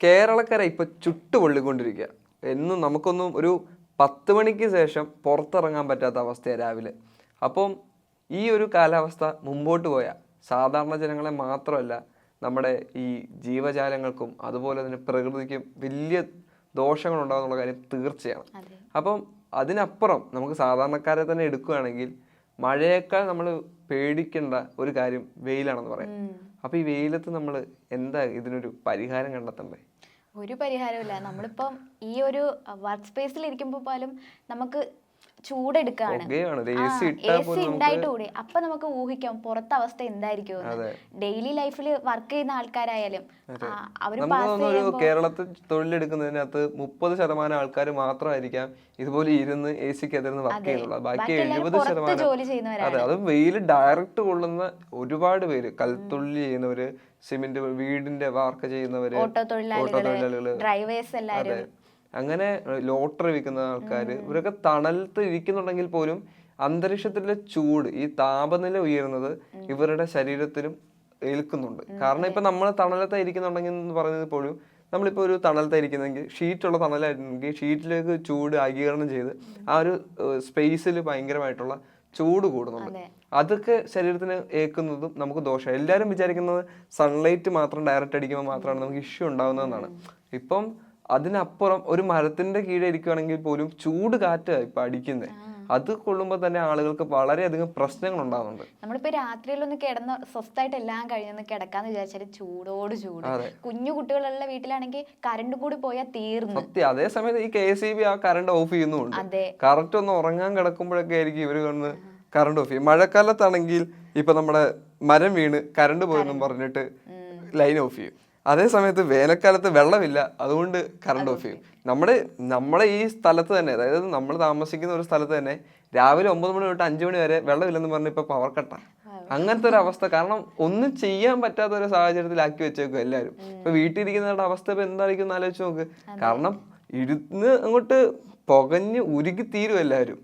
കേരളക്കര ഇപ്പൊ ചുട്ടുപൊള്ളിക്കൊണ്ടിരിക്കുക എന്നും നമുക്കൊന്നും ഒരു പത്ത് മണിക്ക് ശേഷം പുറത്തിറങ്ങാൻ പറ്റാത്ത അവസ്ഥയാണ് രാവിലെ. അപ്പം ഈ ഒരു കാലാവസ്ഥ മുമ്പോട്ട് പോയാൽ സാധാരണ ജനങ്ങളെ മാത്രമല്ല നമ്മുടെ ഈ ജീവജാലങ്ങൾക്കും അതുപോലെ തന്നെ പ്രകൃതിക്കും വലിയ ദോഷങ്ങൾ ഉണ്ടാകുന്നുള്ള കാര്യം തീർച്ചയാണ്. അപ്പം അതിനപ്പുറം നമുക്ക് സാധാരണക്കാരെ തന്നെ എടുക്കുകയാണെങ്കിൽ മഴയേക്കാൾ നമ്മൾ പേടിക്കേണ്ട ഒരു കാര്യം വെയിലാണെന്ന് പറയാം. അപ്പോൾ ഈ വെയിലത്ത് നമ്മൾ എന്താ ഇതിനൊരു പരിഹാരം കണ്ടെത്തണ്ടേ ഒരു പരിഹാരമില്ല നമ്മളിപ്പം ഈ ഒരു വർക്ക് സ്പേസിൽ ഇരിക്കുമ്പോൾ പോലും നമുക്ക് ചൂടെടുക്കാണ്. എ സി ഉണ്ടായിട്ട് കൂടി അപ്പൊ നമുക്ക് ഊഹിക്കാം പുറത്തെ അവസ്ഥ എന്തായിരിക്കും ഡെയിലി ലൈഫിൽ വർക്ക് ചെയ്യുന്ന ആൾക്കാരായാലും അവർ കേരളത്തിൽ തൊഴിലെടുക്കുന്നതിനകത്ത് മുപ്പത് ശതമാനം ആൾക്കാർ മാത്രമായിരിക്കാം ഇതുപോലെ ഇരുന്ന് എ സിക്ക് എതിർന്ന് വർക്ക് ചെയ്യുന്നുള്ളത് ബാക്കി എഴുപത് ശതമാനം അതെ. അത് വെയിൽ ഡയറക്റ്റ് കൊള്ളുന്ന ഒരുപാട് പേര് കൽത്തുള്ളി ചെയ്യുന്നവര് സിമെന്റ് വീടിന്റെ വാർക്ക് ചെയ്യുന്നവര് ഓട്ടോ തൊഴിലാളികൾ ഡ്രൈവേഴ്സ് എല്ലാരും. അങ്ങനെ ലോട്ടറി വിൽക്കുന്ന ആൾക്കാർ ഇവരൊക്കെ തണലത്ത് ഇരിക്കുന്നുണ്ടെങ്കിൽ പോലും അന്തരീക്ഷത്തിലെ ചൂട് ഈ താപനില ഉയരുന്നത് ഇവരുടെ ശരീരത്തിലും ഏൽക്കുന്നുണ്ട്. കാരണം ഇപ്പൊ നമ്മൾ തണലത്ത് ഇരിക്കുന്നുണ്ടെങ്കിൽ എന്ന് പറയുന്നത് പോലും നമ്മളിപ്പോൾ ഒരു തണലത്ത് ഇരിക്കുന്നെങ്കിൽ ഷീറ്റുള്ള തണലായിരുന്നെങ്കിൽ ഷീറ്റിലേക്ക് ചൂട് ആഗീകരണം ചെയ്ത് ആ ഒരു സ്പേസിൽ ഭയങ്കരമായിട്ടുള്ള ചൂട് കൂടുന്നുണ്ട്. അതെ. അതൊക്കെ ശരീരത്തിന് ഏൽക്കുന്നതും നമുക്ക് ദോഷം എല്ലാവരും വിചാരിക്കുന്നത് സൺലൈറ്റ് മാത്രം ഡയറക്റ്റ് അടിക്കുമ്പോൾ മാത്രമാണ് നമുക്ക് ഇഷ്യൂ ഉണ്ടാകുന്നതെന്നാണ് ഇപ്പം അതിനപ്പുറം ഒരു മരത്തിന്റെ കീഴെ ഇരിക്കുകയാണെങ്കിൽ പോലും ചൂട് കാറ്റ് ഇപ്പൊ അടിക്കുന്നത് അത് കൊള്ളുമ്പോൾ തന്നെ ആളുകൾക്ക് വളരെയധികം പ്രശ്നങ്ങൾ ഉണ്ടാകുന്നുണ്ട് നമ്മളിപ്പോ രാത്രിയിലൊന്ന് കിടന്ന് സ്വസ്ഥായിട്ട് എല്ലാം കഴിഞ്ഞൊന്ന് കിടക്കാന്ന് വിചാരിച്ചാൽ ചൂടോട് ചൂട്. കുഞ്ഞു കുട്ടികളുള്ള വീട്ടിലാണെങ്കിൽ കറണ്ട് കൂടി പോയാൽ തീർന്നു. സത്യം. അതേ സമയത്ത് ഈ കെ എസ് ആ കറണ്ട് ഓഫ് ചെയ്യുന്നുണ്ട് അതെ. കറക്റ്റ് ഒന്ന് ഉറങ്ങാൻ കിടക്കുമ്പോഴൊക്കെ ആയിരിക്കും ഇവർ വന്ന് കറണ്ട് ഓഫ് ചെയ്യും. മഴക്കാലത്താണെങ്കിൽ ഇപ്പൊ നമ്മുടെ മരം വീണ് കറണ്ട് പോയെന്നും പറഞ്ഞിട്ട് ലൈൻ ഓഫ് ചെയ്യും. അതേ സമയത്ത് വേനൽക്കാലത്ത് വെള്ളമില്ല. അതുകൊണ്ട് കറണ്ട് ഓഫ് ചെയ്യും. നമ്മുടെ നമ്മുടെ ഈ സ്ഥലത്ത് തന്നെ അതായത് നമ്മൾ താമസിക്കുന്ന ഒരു സ്ഥലത്ത് തന്നെ രാവിലെ ഒമ്പത് മണി തൊട്ട് അഞ്ചു മണി വരെ വെള്ളമില്ലെന്ന് പറഞ്ഞ് ഇപ്പൊ പവർ കട്ടാണ് അങ്ങനത്തെ ഒരു അവസ്ഥ. കാരണം ഒന്നും ചെയ്യാൻ പറ്റാത്ത ഒരു സാഹചര്യത്തിലാക്കി വെച്ചേക്കും എല്ലാവരും. ഇപ്പൊ വീട്ടിലിരിക്കുന്നവരുടെ അവസ്ഥ ഇപ്പൊ എന്തായിരിക്കും എന്ന് ആലോചിച്ച് നോക്ക്. കാരണം ഇരുന്ന് അങ്ങോട്ട് പുകഞ്ഞ് ഉരുകി തീരും എല്ലാവരും.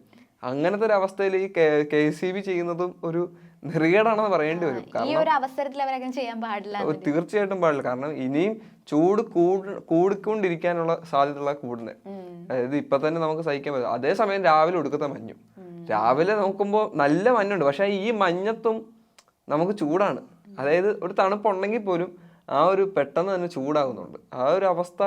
അങ്ങനത്തെ ഒരു അവസ്ഥയിൽ ഈ കെ സി ബി ചെയ്യുന്നതും ഒരു നെറികേടാണെന്ന് പറയേണ്ടി വരും. ഈ ഒരു അവസരത്തിൽ അവരങ്ങനെ ചെയ്യാൻ പാടില്ല തീർച്ചയായിട്ടും പാടില്ല. കാരണം ഇനിയും ചൂട് കൂട് കൂടിക്കൊണ്ടിരിക്കാനുള്ള സാധ്യതയുള്ള കൂടുന്നത് അതായത് ഇപ്പൊ തന്നെ നമുക്ക് സഹിക്കാൻ പറ്റും. അതേസമയം രാവിലെ ഒടുക്കത്തെ മഞ്ഞു. രാവിലെ നോക്കുമ്പോൾ നല്ല മഞ്ഞുണ്ട്. പക്ഷെ ഈ മഞ്ഞത്തും നമുക്ക് ചൂടാണ്. അതായത് ഒരു തണുപ്പുണ്ടെങ്കിൽ പോലും ആ ഒരു പെട്ടെന്ന് തന്നെ ചൂടാകുന്നുണ്ട്. ആ ഒരു അവസ്ഥ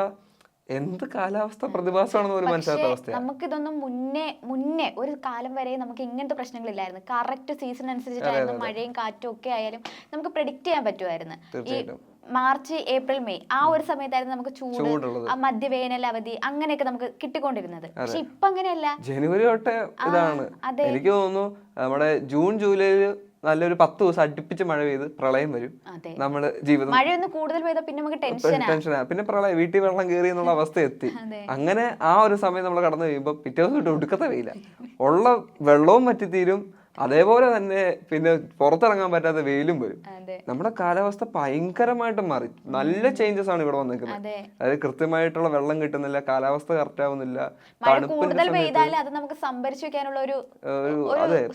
എന്ത് കാലാവസ്ഥ പ്രതിഭാസമാണെന്ന് ഒരു മനസ്സിലാത്ത നമുക്ക് ഇതൊന്നും മുന്നേ മുന്നേ ഒരു കാലം വരെ നമുക്ക് ഇങ്ങനത്തെ പ്രശ്നങ്ങളില്ലായിരുന്നു. കറക്റ്റ് സീസൺ അനുസരിച്ചിട്ടായിരുന്നു മഴയും കാറ്റും ഒക്കെ ആയാലും നമുക്ക് പ്രെഡിക്റ്റ് ചെയ്യാൻ പറ്റുമായിരുന്നു. മാർച്ച് ഏപ്രിൽ മെയ് ആ ഒരു സമയത്തായിരുന്നു നമുക്ക് ചൂട് മധ്യവേനൽ അവധി അങ്ങനെയൊക്കെ നമുക്ക് കിട്ടിക്കൊണ്ടിരുന്നത്. പക്ഷെ ഇപ്പൊ അങ്ങനെയല്ല ജനുവരി തൊട്ട് ഇതാണ്. എനിക്ക് തോന്നുന്നു നമ്മുടെ ജൂൺ ജൂലൈയിൽ നല്ലൊരു പത്ത് ദിവസം അടുപ്പിച്ച് മഴ പെയ്ത് പ്രളയം വരും. നമ്മൾ ജീവിതം മഴയൊന്ന് കൂടുതൽ പെയ്താൽ പിന്നെ നമുക്ക് ടെൻഷനാ ടെൻഷനാ പിന്നെ പ്രളയം വീട്ടിൽ വെള്ളം കയറി എന്നുള്ള അവസ്ഥ എത്തി. അങ്ങനെ ആ ഒരു സമയം നമ്മൾ കടന്നു കഴിയുമ്പോൾ പിറ്റേ ദിവസം ഒടുക്കത്തെ വെയില. ഉള്ള വെള്ളവും വറ്റിത്തീരും. അതേപോലെ തന്നെ പിന്നെ പുറത്തിറങ്ങാൻ പറ്റാത്ത വെയിലും വരും. നമ്മുടെ കാലാവസ്ഥ ഭയങ്കരമായിട്ട് മാറി. നല്ല ചേഞ്ചസ് ആണ് ഇവിടെ വന്നിരിക്കുന്നത്. അതെ. അതായത് കൃത്യമായിട്ടുള്ള വെള്ളം കിട്ടുന്നില്ല കാലാവസ്ഥ കറക്റ്റ് ആവുന്നില്ല അത്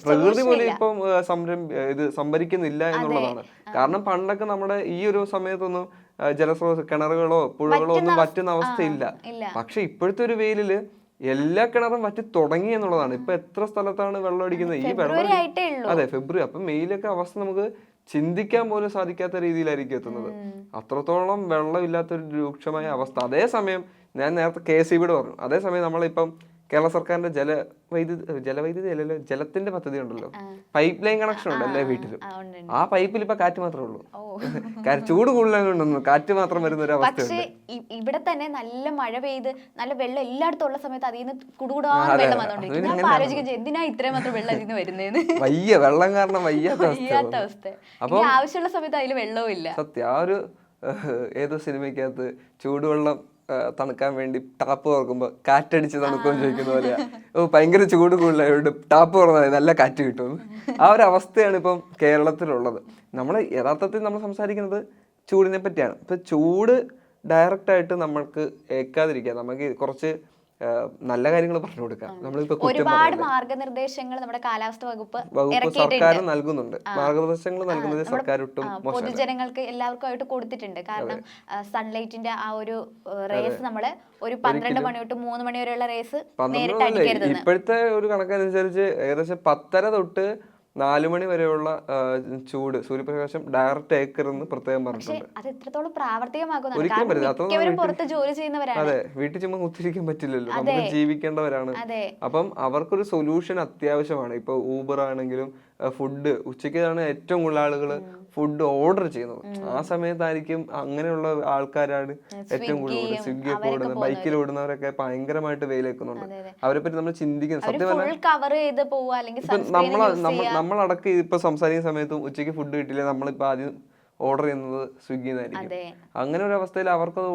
പ്രകൃതി പോലും. ഇപ്പം സംരം ഇത് സംഭരിക്കുന്നില്ല എന്നുള്ളതാണ്. കാരണം പണ്ടൊക്കെ നമ്മുടെ ഈ ഒരു സമയത്തൊന്നും ജലസ്രോത കിണറുകളോ പുഴകളോ ഒന്നും പറ്റുന്ന അവസ്ഥയില്ല. പക്ഷെ ഇപ്പോഴത്തെ ഒരു വെയിലിൽ എല്ലാ കിണറും വറ്റി തുടങ്ങി എന്നുള്ളതാണ്. ഇപ്പൊ എത്ര സ്ഥലത്താണ് വെള്ളം അടിക്കുന്നത്? ഈ വെള്ളം അതെ ഫെബ്രുവരി. അപ്പൊ മെയിലൊക്കെ അവസ്ഥ നമുക്ക് ചിന്തിക്കാൻ പോലും സാധിക്കാത്ത രീതിയിലായിരിക്കും എത്തുന്നത്. അത്രത്തോളം വെള്ളമില്ലാത്തൊരു രൂക്ഷമായ അവസ്ഥ. അതേസമയം ഞാൻ നേരത്തെ കെ സി ബിയുടെ പറഞ്ഞു. അതേസമയം നമ്മളിപ്പം കേരള സർക്കാരിന്റെ ജലവൈദ്യുതി ജലവൈദ്യുതി അല്ലല്ലോ ജലത്തിന്റെ പദ്ധതി ഉണ്ടല്ലോ. പൈപ്പ് ലൈൻ കണക്ഷൻ ഉണ്ട് എല്ലാ വീട്ടിലും. ആ, പൈപ്പിൽ ഇപ്പൊ കാറ്റ് മാത്രമേ ഉള്ളൂ. ചൂട് കൂടുതലാകൊണ്ടൊന്നും കാറ്റ് മാത്രം വരുന്ന ഒരു അവസ്ഥ പക്ഷേ ഇവിടെ തന്നെ നല്ല മഴ പെയ്ത് നല്ല വെള്ളം എല്ലായിടത്തും ഉള്ള സമയത്ത് അതിൽ നിന്ന് കുടുകൂടാൻ വെള്ളം. വന്നോണ്ടിരിക്കും ഞാൻ എന്തിനാ ഇത്രയും മാത്രം വെള്ളം അതിൽ നിന്ന് വരുന്നതെന്ന് വയ്യ വെള്ളം കാരണം വയ്യാത്ത അവസ്ഥ അവസ്ഥ ആവശ്യമുള്ള സമയത്ത് അതിൽ വെള്ളവും ഇല്ല സത്യം ആ ഒരു ഏതോ സിനിമയ്ക്കകത്ത് ചൂടുവെള്ളം തണുക്കാൻ വേണ്ടി ടാപ്പ് തുറക്കുമ്പോ കാറ്റടിച്ച് തണുക്കുമെന്ന് ചോദിക്കുന്ന പോലെയാ. ഓ ഭയങ്കര ചൂട് കൂടുതലായതുകൊണ്ട് ടാപ്പ് തുറന്നാൽ നല്ല കാറ്റ് കിട്ടും. ആ ഒരു അവസ്ഥയാണ് ഇപ്പം കേരളത്തിലുള്ളത്. നമ്മൾ യഥാർത്ഥത്തിൽ നമ്മൾ സംസാരിക്കുന്നത് ചൂടിനെ പറ്റിയാണ്. ഇപ്പൊ ചൂട് ഡയറക്റ്റ് ആയിട്ട് നമ്മൾക്ക് ഏൽക്കാതിരിക്കുക നമുക്ക് കുറച്ച് നല്ല കാര്യങ്ങൾ പറഞ്ഞു കൊടുക്കാം നമ്മളിപ്പോ ഒരുപാട്. മാർഗനിർദ്ദേശങ്ങൾ നമ്മുടെ കാലാവസ്ഥ വകുപ്പ് വകുപ്പ് സർക്കാർ നൽകുന്നുണ്ട്. മാർഗനിർദ്ദേശങ്ങൾ നൽകുന്നത് സർക്കാർ ഒട്ടും പൊതുജനങ്ങൾക്ക് എല്ലാവർക്കും ആയിട്ട് കൊടുത്തിട്ടുണ്ട്. കാരണം സൺലൈറ്റിന്റെ ആ ഒരു റേസ് നമ്മൾ ഒരു പന്ത്രണ്ട് മണി തൊട്ട് മൂന്ന് മണി വരെയുള്ള റേസ് ഇപ്പോഴത്തെ ഒരു കണക്കനുസരിച്ച് ഏകദേശം പത്തര തൊട്ട് നാല് മണി വരെയുള്ള ചൂട് സൂര്യപ്രകാശം ഡയറക്റ്റ് ഏക്കറെന്ന് പ്രത്യേകം പറഞ്ഞിട്ടുണ്ട്. അത് എത്രത്തോളം ഒരിക്കലും പറ്റില്ല. അത്രയും അതെ വീട്ടിൽ ചുമ്മാ കുത്തിരിക്കാൻ പറ്റില്ലല്ലോ. നമുക്ക് ജീവിക്കേണ്ടവരാണ്. അപ്പം അവർക്കൊരു സൊല്യൂഷൻ അത്യാവശ്യമാണ്. ഇപ്പൊ ഊബർ ആണെങ്കിലും ഫുഡ് ഉച്ചയ്ക്കാണ് ഏറ്റവും കൂടുതൽ ആളുകൾ ഫുഡ് ഓർഡർ ചെയ്യുന്നത്. ആ സമയത്തായിരിക്കും അങ്ങനെയുള്ള ആൾക്കാരാണ് ഏറ്റവും കൂടുതൽ സ്വിഗ്ഗി ഒക്കെ ഓടുന്നത് ബൈക്കിൽ ഓടുന്നവരൊക്കെ ഭയങ്കരമായിട്ട് വെയിലേക്കുന്നുണ്ട്. അവരെ പറ്റി നമ്മൾ ചിന്തിക്കുന്നത് സത്യം ചെയ്യുക. നമ്മളടക്കം ഇപ്പൊ സംസാരിക്കുന്ന സമയത്തും ഉച്ചയ്ക്ക് ഫുഡ് കിട്ടില്ല നമ്മളിപ്പോ ആദ്യം ഓർഡർ ചെയ്യുന്നത് സ്വിഗ്ഗിന്നായിരിക്കും. അങ്ങനെ ഒരു അവസ്ഥയിൽ അവർക്കത്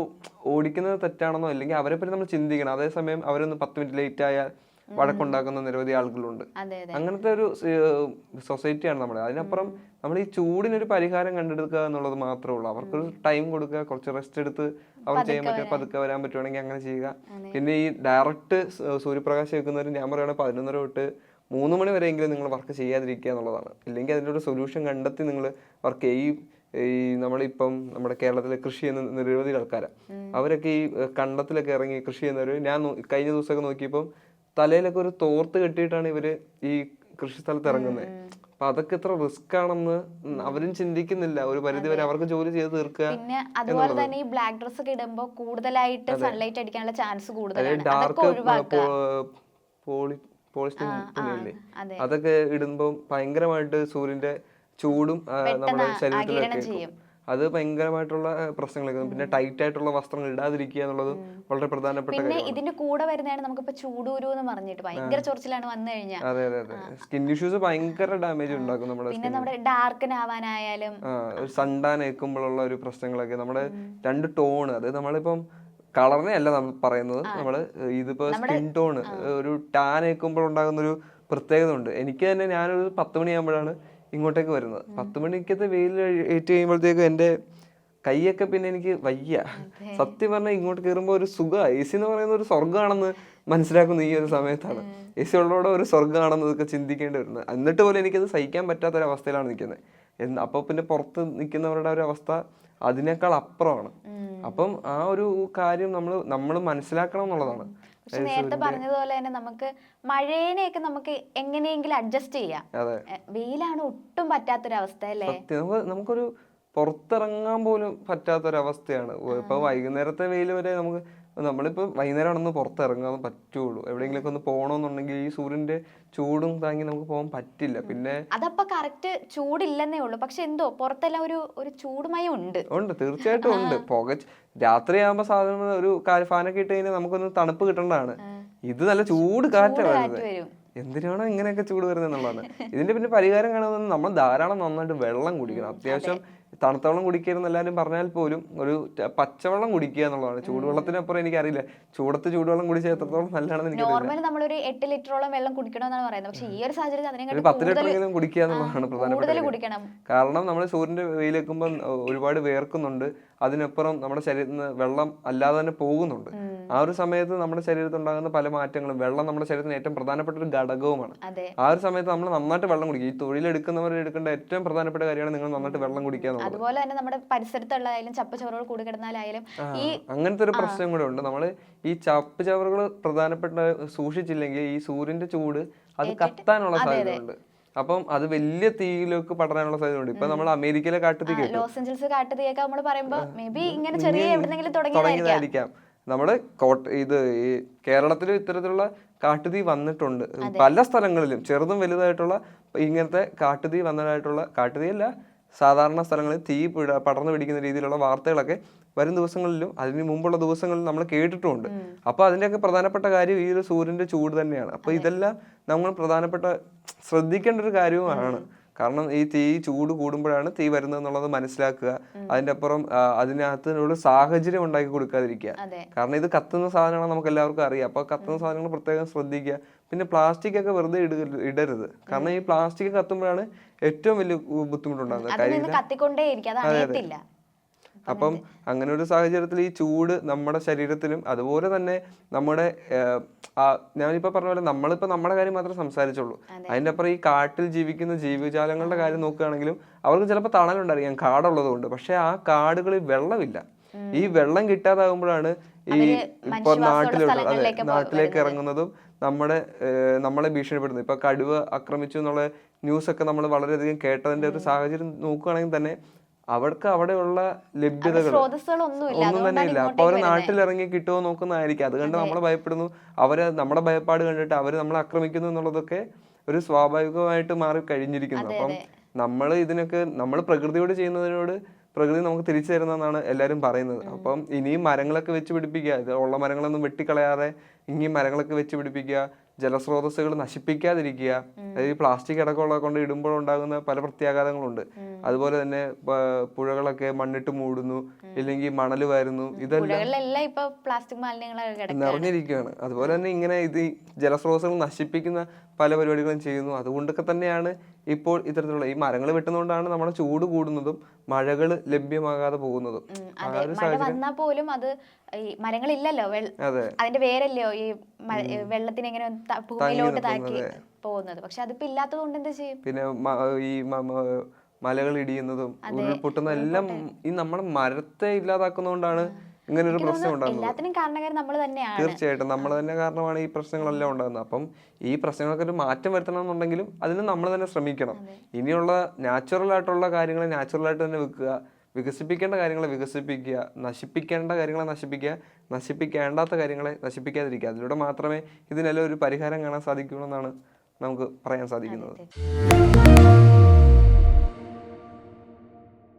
ഓടിക്കുന്നത് തെറ്റാണെന്നോ അല്ലെങ്കിൽ അവരെ പറ്റി നമ്മൾ ചിന്തിക്കണം. അതേസമയം അവരൊന്ന് പത്ത് മിനിറ്റ് ലേറ്റ് ആയാൽ വഴക്കുണ്ടാക്കുന്ന നിരവധി ആളുകളുണ്ട്. അങ്ങനത്തെ ഒരു സൊസൈറ്റിയാണ് നമ്മുടെ. അതിനപ്പുറം നമ്മൾ ഈ ചൂടിനൊരു പരിഹാരം കണ്ടെടുക്കുക എന്നുള്ളത് മാത്രമേ ഉള്ളൂ. അവർക്കൊരു ടൈം കൊടുക്കുക കുറച്ച് റെസ്റ്റ് എടുത്ത് അവർ ചെയ്യാൻ പറ്റുക പതുക്കെ വരാൻ പറ്റുവാണെങ്കിൽ അങ്ങനെ ചെയ്യുക. പിന്നെ ഈ ഡയറക്റ്റ് സൂര്യപ്രകാശം വെക്കുന്നവർ ഞാൻ പറയുകയാണെങ്കിൽ പതിനൊന്നര തൊട്ട് മൂന്ന് മണി വരെയെങ്കിലും നിങ്ങൾ വർക്ക് ചെയ്യാതിരിക്കുക എന്നുള്ളതാണ്. ഇല്ലെങ്കിൽ അതിന്റെ ഒരു സൊല്യൂഷൻ കണ്ടെത്തി നിങ്ങൾ വർക്ക് ഈ ഈ നമ്മളിപ്പം നമ്മുടെ കേരളത്തിലെ കൃഷി ചെയ്യുന്ന നിരവധി ആൾക്കാരാണ് അവരൊക്കെ ഈ കണ്ടത്തിലൊക്കെ ഇറങ്ങി കൃഷി ചെയ്യുന്നവർ ഞാൻ കഴിഞ്ഞ ദിവസമൊക്കെ നോക്കിയപ്പം തലയിലൊക്കെ ഒരു തോർത്ത് കെട്ടിയിട്ടാണ് ഇവർ ഈ കൃഷി സ്ഥലത്ത് ഇറങ്ങുന്നത് അപ്പൊ അതൊക്കെ എത്ര റിസ്ക് ആണെന്ന് അവരും ചിന്തിക്കുന്നില്ല. ഒരു പരിധി വരെ അവർക്ക് ജോലി ചെയ്ത് തീർക്കുക പിന്നെ അതുപോലെ തന്നെ ഈ ബ്ലാക്ക് ഡ്രസ് ഒക്കെ ഇടുമ്പോ കൂടുതലായിട്ട് സൺലൈറ്റ് അടിക്കാനുള്ള ചാൻസ് കൂടുതലാണ്. ഡാർക്ക് പോളി പോളിസ്റ്റർ തുണിയല്ലേ? അതൊക്കെ ഇടുമ്പോൾ ഭയങ്കരമായിട്ട് സൂര്യന്റെ ചൂടും നമ്മുടെ ശരീരത്തിലൊക്കെ. അത് ഭയങ്കരമായിട്ടുള്ള പ്രശ്നങ്ങൾ പ്രശ്നങ്ങളൊക്കെ പിന്നെ ടൈറ്റ് ആയിട്ടുള്ള വസ്ത്രങ്ങൾ ഇടാതിരിക്കുക എന്നുള്ളത് വളരെ പ്രധാനപ്പെട്ട പിന്നെ ഇതിന്റെ കൂടെ വരുന്നതാണ് നമുക്കിപ്പോ ചൂടൂരു എന്ന് പറഞ്ഞിട്ട് ഭയങ്കര ചൊറിച്ചിലാണ് വന്നു കഴിഞ്ഞാൽ അതെ അതെ അതെ. സ്കിൻ ഇഷ്യൂസ് ഭയങ്കര ഡാമേജ് ഉണ്ടാക്കും നമ്മുടെ പിന്നെ നമ്മുടെ ഡാർക്കൻ ആവാനായാലും ഒരു സണ്ടാൻ ഏൽക്കുമ്പോഴുള്ള ഒരു പ്രശ്നങ്ങളൊക്കെ. നമ്മുടെ രണ്ട് ടോണ് അത് നമ്മളിപ്പം കളറിനെ അല്ല നമ്മൾ പറയുന്നത്. നമ്മൾ ഇതിപ്പോ സ്കിൻ ടോൺ ഒരു ടാൻ ഏൽക്കുമ്പോൾ ഉണ്ടാകുന്ന ഒരു പ്രത്യേകത ഉണ്ട് എനിക്ക് തന്നെ ഞാനൊരു പത്ത് മണിയാകുമ്പോഴാണ് ഇങ്ങോട്ടേക്ക് വരുന്നത്. പത്ത് മണിക്കത്തെ വെയിൽ ഏറ്റ് കഴിയുമ്പോഴത്തേക്കും എന്റെ കൈയൊക്കെ പിന്നെ എനിക്ക് വയ്യ. സത്യം പറഞ്ഞാൽ ഇങ്ങോട്ട് കയറുമ്പോൾ ഒരു സുഖ. എ സി എന്ന് പറയുന്ന ഒരു സ്വർഗമാണെന്ന് മനസ്സിലാക്കുന്ന ഈ ഒരു സമയത്താണ്. എ സി ഉള്ളതോടെ ഒരു സ്വർഗമാണെന്ന് ഇതൊക്കെ ചിന്തിക്കേണ്ടി വരുന്നത്. എന്നിട്ട് പോലും എനിക്കത് സഹിക്കാൻ പറ്റാത്ത ഒരു അവസ്ഥയിലാണ് നിൽക്കുന്നത് അപ്പോൾ പിന്നെ പുറത്ത് നിൽക്കുന്നവരുടെ ഒരു അവസ്ഥ അതിനേക്കാൾ അപ്പുറമാണ്. അപ്പം ആ ഒരു കാര്യം നമ്മൾ നമ്മൾ മനസ്സിലാക്കണം എന്നുള്ളതാണ്. പക്ഷെ നേരത്തെ പറഞ്ഞതുപോലെ തന്നെ നമുക്ക് മഴേനെയൊക്കെ നമുക്ക് എങ്ങനെയെങ്കിലും അഡ്ജസ്റ്റ് ചെയ്യാം. വെയിലാണ് ഒട്ടും പറ്റാത്തൊരവസ്ഥ അല്ലേ? നമുക്ക് നമുക്കൊരു പുറത്തിറങ്ങാൻ പോലും പറ്റാത്തൊരവസ്ഥയാണ്. ഇപ്പൊ വൈകുന്നേരത്തെ വെയിൽ വരെ നമുക്ക് നമ്മളിപ്പോ വൈകുന്നേരമാണെന്ന് പുറത്തിറങ്ങാൻ പറ്റുള്ളൂ. എവിടെയെങ്കിലും ഒന്ന് പോകണമെന്നുണ്ടെങ്കിൽ ഈ സൂര്യന്റെ ചൂടും താങ്ങി നമുക്ക് പോകാൻ പറ്റില്ല. പിന്നെ അതപ്പോ കറക്റ്റ് ചൂടില്ലെന്നേ ഉള്ളൂ. പക്ഷെ എന്തോ പുറത്തെല്ലാം ഒരു ഒരു ചൂടുമയം ഉണ്ട്. ഉണ്ട് തീർച്ചയായിട്ടും ഉണ്ട്. പുക രാത്രിയാകുമ്പോ സാധാരണ ഒരു ഫാനൊക്കെ ഇട്ട് കഴിഞ്ഞാൽ നമുക്കൊന്ന് തണുപ്പ് കിട്ടേണ്ടതാണ്. ഇത് നല്ല ചൂട് വരുന്നത്. കാറ്റ് വരും. എന്തിനാണോ ഇങ്ങനെയൊക്കെ ചൂട് വരുന്നത് എന്നുള്ളതാണ് ഇതിന്റെ പിന്നെ പരിഹാരം കാണുന്നത് നമ്മൾ ധാരാളം നന്നായിട്ട് വെള്ളം കുടിക്കണം. അത്യാവശ്യം തണുത്ത വെള്ളം കുടിക്കരുതെന്ന് എല്ലാവരും പറഞ്ഞാൽ പോലും ഒരു പച്ചവെള്ളം കുടിക്കുക എന്നുള്ളതാണ്. ചൂടുവെള്ളത്തിനപ്പുറം എനിക്കറിയില്ല ചൂടത്ത് ചൂടുവെള്ളം കുടിച്ചാൽ എത്രത്തോളം നല്ലതാണെന്ന് എനിക്ക് നോർമലി നമ്മൾ ഒരു എട്ട് ലിറ്ററോളം വെള്ളം കുടിക്കണമെന്നാണ് പറയുന്നത്. പക്ഷേ ഈ ഒരു സാഹചര്യത്തിൽ അതിനെക്കാട്ടി പത്ത് ലിറ്ററെങ്കിലും കുടിക്കുക എന്നുള്ളതാണ് പ്രധാനപ്പെട്ട കാരണം നമ്മൾ സൂര്യന്റെ വെയിലേക്കുമ്പോൾ ഒരുപാട് വേർക്കുന്നുണ്ട്. അതിനപ്പുറം നമ്മുടെ ശരീരത്തിൽ നിന്ന് വെള്ളം അല്ലാതെ തന്നെ പോകുന്നുണ്ട്. ആ ഒരു സമയത്ത് നമ്മുടെ ശരീരത്തിൽ ഉണ്ടാകുന്ന പല മാറ്റങ്ങളും വെള്ളം നമ്മുടെ ശരീരത്തിന് ഏറ്റവും പ്രധാനപ്പെട്ട ഒരു ഘടകവുമാണ്. ആ ഒരു സമയത്ത് നമ്മൾ നന്നായിട്ട് വെള്ളം കുടിക്കുക ഈ തൊഴിലെടുക്കുന്നവർ എടുക്കേണ്ട ഏറ്റവും പ്രധാനപ്പെട്ട കാര്യമാണ് നിങ്ങൾ നന്നായിട്ട് വെള്ളം കുടിക്കുക അതുപോലെ തന്നെ നമ്മുടെ പരിസരത്തുള്ളതായാലും ചപ്പച്ചോറുകൾ കൂടി കിടന്നാലായാലും ഈ അങ്ങനത്തെ ഒരു പ്രശ്നം കൂടെ ഉണ്ട്. നമ്മൾ ഈ ചപ്പ് ചവറുകൾ പ്രധാനപ്പെട്ട സൂക്ഷിച്ചില്ലെങ്കിൽ ഈ സൂര്യന്റെ ചൂട് അത് കത്താനുള്ള സാധ്യതയുണ്ട് അപ്പം അത് വലിയ തീയിലേക്ക് പടരാനുള്ള സാധ്യതയുണ്ട് ഇപ്പൊ നമ്മൾ അമേരിക്കയിലെ കാട്ടുതീ കേട്ടു. ലോസ് ഏഞ്ചൽസ് കാട്ടുതീയൊക്കെ നമ്മൾ പറയുമ്പോൾ മേ ബി ഇങ്ങനെ ചെറിയ എവിടെന്നെങ്കിലും തുടങ്ങിയതായിരിക്കാം. തുടങ്ങിയതായിരിക്കാം. നമ്മുടെ കോട്ട ഇത് ഈ കേരളത്തിൽ ഇത്തരത്തിലുള്ള കാട്ടുതീ വന്നിട്ടുണ്ട്. പല സ്ഥലങ്ങളിലും ചെറുതും വലുതായിട്ടുള്ള ഇങ്ങനത്തെ കാട്ടുതീ വന്നതായിട്ടുള്ള കാട്ടുതീ അല്ല സാധാരണ സ്ഥലങ്ങളിൽ തീ പിട- പടർന്നു പിടിക്കുന്ന രീതിയിലുള്ള വാർത്തകളൊക്കെ വരും ദിവസങ്ങളിലും അതിന് മുമ്പുള്ള ദിവസങ്ങളിൽ നമ്മൾ കേട്ടിട്ടുമുണ്ട് അപ്പോൾ അതിന്റെയൊക്കെ പ്രധാനപ്പെട്ട കാര്യം ഈ ഒരു സൂര്യന്റെ ചൂട് തന്നെയാണ്. അപ്പോൾ ഇതെല്ലാം നമ്മൾ പ്രധാനപ്പെട്ട ശ്രദ്ധിക്കേണ്ട ഒരു കാര്യവുമാണ്. കാരണം ഈ തീ ചൂട് കൂടുമ്പോഴാണ് തീ വരുന്നത് എന്നുള്ളത് മനസ്സിലാക്കുക അതിന്റെ അപ്പുറം അതിനകത്തിനുള്ള സാഹചര്യം ഉണ്ടാക്കി കൊടുക്കാതിരിക്കുക. കാരണം ഇത് കത്തുന്ന സാധനമാണ് നമുക്ക് എല്ലാവർക്കും അറിയാം. അപ്പൊ കത്തുന്ന സാധനങ്ങൾ പ്രത്യേകം ശ്രദ്ധിക്കുക. പിന്നെ പ്ലാസ്റ്റിക് ഒക്കെ വെറുതെ ഇടരുത്. കാരണം ഈ പ്ലാസ്റ്റിക് കത്തുമ്പോഴാണ് ഏറ്റവും വലിയ ബുദ്ധിമുട്ടുണ്ടാകുന്നത്. അത് അപ്പം അങ്ങനെ ഒരു സാഹചര്യത്തിൽ ഈ ചൂട് നമ്മുടെ ശരീരത്തിലും അതുപോലെ തന്നെ നമ്മുടെ ഞാനിപ്പോൾ പറഞ്ഞ പോലെ നമ്മളിപ്പോ നമ്മുടെ കാര്യം മാത്രമേ സംസാരിച്ചുള്ളൂ. അതിന്റെ അപ്പുറം ഈ കാട്ടിൽ ജീവിക്കുന്ന ജീവജാലങ്ങളുടെ കാര്യം നോക്കുകയാണെങ്കിലും അവർക്ക് ചിലപ്പോൾ തണലുണ്ടായിരിക്കാം കാടുള്ളത് കൊണ്ട് പക്ഷെ ആ കാടുകളിൽ വെള്ളമില്ല. ഈ വെള്ളം കിട്ടാതാകുമ്പോഴാണ് ഈ ഇപ്പൊ നാട്ടിലോട്ട് അതെ നാട്ടിലേക്ക് ഇറങ്ങുന്നതും നമ്മുടെ നമ്മളെ ഭീഷണിപ്പെടുന്നത് ഇപ്പൊ കടുവ ആക്രമിച്ചു എന്നുള്ള ന്യൂസ് ഒക്കെ നമ്മൾ വളരെയധികം കേട്ടതിന്റെ ഒരു സാഹചര്യം നോക്കുകയാണെങ്കിൽ തന്നെ അവർക്ക് അവിടെയുള്ള ലഭ്യതകൾ ഒന്നും തന്നെ ഇല്ല അപ്പൊ അവർ നാട്ടിലിറങ്ങി കിട്ടുമോ നോക്കുന്നതായിരിക്കും അത്. കണ്ട് നമ്മൾ ഭയപ്പെടുന്നു. അവർ നമ്മുടെ ഭയപ്പാട് കണ്ടിട്ട് അവർ നമ്മളെ ആക്രമിക്കുന്നു എന്നുള്ളതൊക്കെ ഒരു സ്വാഭാവികമായിട്ട് മാറി കഴിഞ്ഞിരിക്കുന്നു. അപ്പം നമ്മൾ ഇതിനൊക്കെ നമ്മൾ പ്രകൃതിയോട് ചെയ്യുന്നതിനോട് പ്രകൃതി നമുക്ക് തിരിച്ചു തരുന്നതെന്നാണ് എല്ലാവരും പറയുന്നത്. അപ്പം ഇനിയും മരങ്ങളൊക്കെ വെച്ച് പിടിപ്പിക്കുക. ഇത് ഉള്ള മരങ്ങളൊന്നും വെട്ടിക്കളയാതെ ഇനിയും മരങ്ങളൊക്കെ വെച്ച് പിടിപ്പിക്കുക. ജലസ്രോതസ്സുകൾ നശിപ്പിക്കാതിരിക്കുക. അതായത് ഈ പ്ലാസ്റ്റിക് അടക്കമുള്ള കൊണ്ട് ഇടുമ്പോൾ ഉണ്ടാകുന്ന പല പ്രത്യാഘാതങ്ങളുണ്ട്. അതുപോലെ തന്നെ പുഴകളൊക്കെ മണ്ണിട്ട് മൂടുന്നു ഇല്ലെങ്കിൽ മണൽ വരുന്നു ഇതെല്ലാം പുഴകളിലെല്ലാം ഇപ്പൊ പ്ലാസ്റ്റിക് മാലിന്യങ്ങളൊക്കെ കിടക്കും നിറഞ്ഞിരിക്കുകയാണ്. അതുപോലെ തന്നെ ഇങ്ങനെ ഇത് ജലസ്രോതസ്സുകൾ നശിപ്പിക്കുന്ന പല പരിപാടികളും ചെയ്യുന്നു. അതുകൊണ്ടൊക്കെ തന്നെയാണ് ഇപ്പോൾ ഇത്തരത്തിലുള്ള ഈ മരങ്ങൾ വെട്ടുന്നതുകൊണ്ടാണ് നമ്മുടെ ചൂട് കൂടുന്നതും മഴകൾ ലഭ്യമാകാതെ പോകുന്നതും. മഴ വന്നാൽ പോലും അത് ഈ മരങ്ങളില്ലല്ലോ. അതിന്റെ വേരല്ലയോ ഈ വെള്ളത്തിന് ഇങ്ങനെ ഭൂമിയിലോട്ട് താക്കി പോകുന്നത്. പക്ഷെ അതിപ്പോ ഇല്ലാത്തത് കൊണ്ട് എന്താ ചെയ്യും? പിന്നെ ഈ മലകൾ ഇടിയുന്നതും ഉരുൾപൊട്ടുന്ന എല്ലാം ഈ നമ്മുടെ മരത്തെ ഇല്ലാതാക്കുന്നതുകൊണ്ടാണ് ഇങ്ങനെ ഒരു പ്രശ്നം ഉണ്ടാകുന്നത്. തീർച്ചയായിട്ടും. നമ്മൾ തന്നെ കാരണമാണ് ഈ പ്രശ്നങ്ങളെല്ലാം ഉണ്ടാകുന്നത്. അപ്പം ഈ പ്രശ്നങ്ങൾക്ക് ഒരു മാറ്റം വരുത്തണം എന്നുണ്ടെങ്കിലും അതിന് നമ്മൾ തന്നെ ശ്രമിക്കണം. ഇനിയുള്ള നാച്ചുറൽ ആയിട്ടുള്ള കാര്യങ്ങൾ നാച്ചുറൽ ആയിട്ട് തന്നെ വെക്കുക. വികസിപ്പിക്കേണ്ട കാര്യങ്ങളെ വികസിപ്പിക്കുക. നശിപ്പിക്കേണ്ട കാര്യങ്ങളെ നശിപ്പിക്കുക. നശിപ്പിക്കേണ്ടാത്ത കാര്യങ്ങളെ നശിപ്പിക്കാതിരിക്കുക. അതിലൂടെ മാത്രമേ ഇതിനെല്ലാം ഒരു പരിഹാരം കാണാൻ സാധിക്കുള്ളൂ എന്നാണ് നമുക്ക് പറയാൻ സാധിക്കുന്നത്.